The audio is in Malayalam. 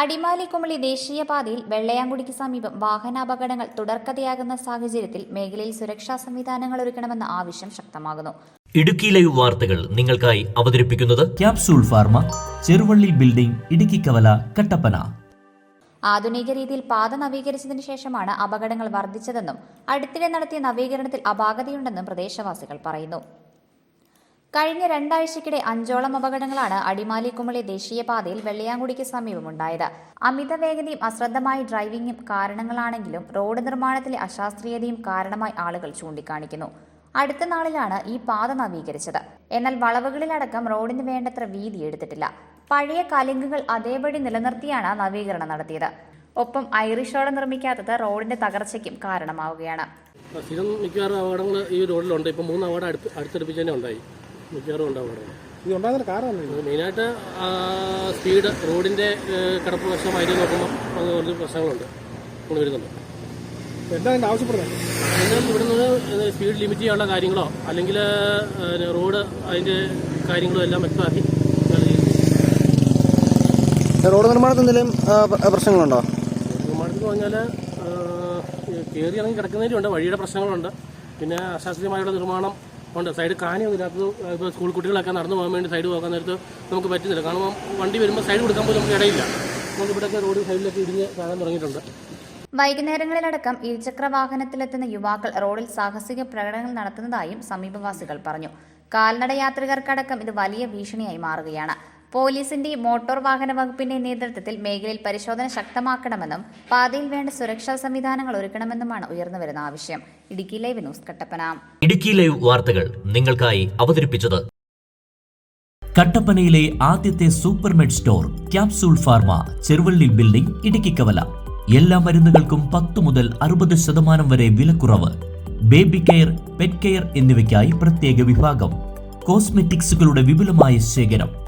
അടിമാലി കുമളി ദേശീയപാതയിൽ വെള്ളയാങ്കുടിക്ക് സമീപം വാഹനാപകടങ്ങൾ തുടർക്കഥയാകുന്ന സാഹചര്യത്തിൽ മേഖലയിൽ സുരക്ഷാ സംവിധാനങ്ങൾ ഒരുക്കണമെന്ന ആവശ്യം ശക്തമാകുന്നു. ഇടുക്കി ലൈവ് വാർത്തകൾ നിങ്ങൾക്കായി അവതരിപ്പിക്കുന്നത് capsule pharma Cheruvally building Idukki കവല കട്ടപ്പന. ആധുനിക രീതിയിൽ പാത നവീകരിച്ചതിനു ശേഷമാണ് അപകടങ്ങൾ വർദ്ധിച്ചതെന്നും അടുത്തിടെ നടത്തിയ നവീകരണത്തിൽ അപാകതയുണ്ടെന്നും പ്രദേശവാസികൾ പറയുന്നു. കഴിഞ്ഞ രണ്ടാഴ്ചക്കിടെ അഞ്ചോളം അപകടങ്ങളാണ് അടിമാലി കുമളി ദേശീയപാതയിൽ വെള്ളിയാങ്കുടിക്ക് സമീപമുണ്ടായത്. അമിത വേഗതയും അശ്രദ്ധമായ ഡ്രൈവിംഗും കാരണങ്ങളാണെങ്കിലും റോഡ് നിർമ്മാണത്തിലെ അശാസ്ത്രീയതയും കാരണമായി ആളുകൾ ചൂണ്ടിക്കാണിക്കുന്നു. അടുത്ത നാളിലാണ് ഈ പാത നവീകരിച്ചത്. എന്നാൽ വളവുകളിലടക്കം റോഡിന് വേണ്ടത്ര വീതി എടുത്തിട്ടില്ല. പഴയ കലിങ്കുകൾ അതേപടി നിലനിർത്തിയാണ് നവീകരണം നടത്തിയത്. ഒപ്പം ഐറിഷ് റോഡ് നിർമ്മിക്കാത്തത് റോഡിന്റെ തകർച്ചയ്ക്കും കാരണമാവുകയാണ്. സ്ഥിരം മിക്കവാറും അപകടങ്ങൾ ഈ റോഡിലുണ്ട്. ഇപ്പം മൂന്ന് അപകടം അടുത്ത് അടുത്തടുപ്പിച്ച് തന്നെ ഉണ്ടായി. മിക്കവാറും ഉണ്ടാവും ഇത് ഉണ്ടാകുന്ന കാരണം ഇത് മെയിനായിട്ട് സ്പീഡ് റോഡിന്റെ കിടപ്പ് വശം വശമായിട്ട് നോക്കുമ്പോൾ അത് കുറച്ച് പ്രശ്നങ്ങളുണ്ട്. നമ്മൾ വരുന്നുണ്ട്. എന്താ ആവശ്യപ്പെടുന്നത്? എന്നാൽ ഇവിടുന്ന് സ്പീഡ് ലിമിറ്റ് ചെയ്യാനുള്ള കാര്യങ്ങളോ അല്ലെങ്കിൽ റോഡ് അതിന്റെ കാര്യങ്ങളോ എല്ലാം വ്യക്തമാക്കി. റോഡ് നിർമ്മാണത്തിൽ എന്തെങ്കിലും പ്രശ്നങ്ങളുണ്ടോ? നിർമ്മാണത്തിൽ പറഞ്ഞാൽ കയറി ഇറങ്ങി കിടക്കുന്നതിലുണ്ട് വഴിയുടെ പ്രശ്നങ്ങളുണ്ട്. പിന്നെ അശാസ്ത്രീയമായുള്ള നിർമ്മാണം ഉണ്ട്. സൈഡ് കാനിയൊന്നും ഇല്ലാത്തത് ഇപ്പോൾ സ്കൂൾ കുട്ടികളൊക്കെ നടന്നു പോകാൻ വേണ്ടി സൈഡ് പോകാൻ നേരത്ത് നമുക്ക് പറ്റുന്നില്ല. കാരണം വണ്ടി വരുമ്പോൾ സൈഡ് കൊടുക്കാൻ പോലും നമുക്ക് ഇടയില്ല. നമുക്ക് ഇവിടെയൊക്കെ റോഡ് സൈഡിലൊക്കെ ഇടിഞ്ഞ് കാണാൻ തുടങ്ങിയിട്ടുണ്ട്. വൈകുന്നേരങ്ങളിലടക്കം ഇരുചക്ര വാഹനത്തിലെത്തുന്ന യുവാക്കൾ റോഡിൽ സാഹസിക പ്രകടനങ്ങൾ നടത്തുന്നതായും സമീപവാസികൾ പറഞ്ഞു. കാൽനട യാത്രികർക്കടക്കം ഇത് വലിയ ഭീഷണിയായി മാറുകയാണ്. പോലീസിന്റെയും മോട്ടോർ വാഹന വകുപ്പിന്റെ നേതൃത്വത്തിൽ മേഖലയിൽ പരിശോധന ശക്തമാക്കണമെന്നും പാതയിൽ വേണ്ട സുരക്ഷാ സംവിധാനങ്ങൾ ഒരുക്കണമെന്നുമാണ് ഉയർന്നുവരുന്ന ആവശ്യം. Idukki live news Kattappana. Idukki live വാർത്തകൾ നിങ്ങൾക്കായി അവതരിപ്പിച്ചത് കട്ടപ്പനയിലെ ആദ്യത്തെ supermed store capsule pharma Cheruvally building Idukkikkavala എല്ലാ മരുന്നുകൾക്കും പത്ത് മുതൽ അറുപത് ശതമാനം വരെ വിലക്കുറവ്. ബേബി കെയർ പെറ്റ് കെയർ എന്നിവയ്ക്കായി പ്രത്യേക വിഭാഗം. കോസ്മെറ്റിക്സുകളുടെ വിപുലമായ ശേഖരം.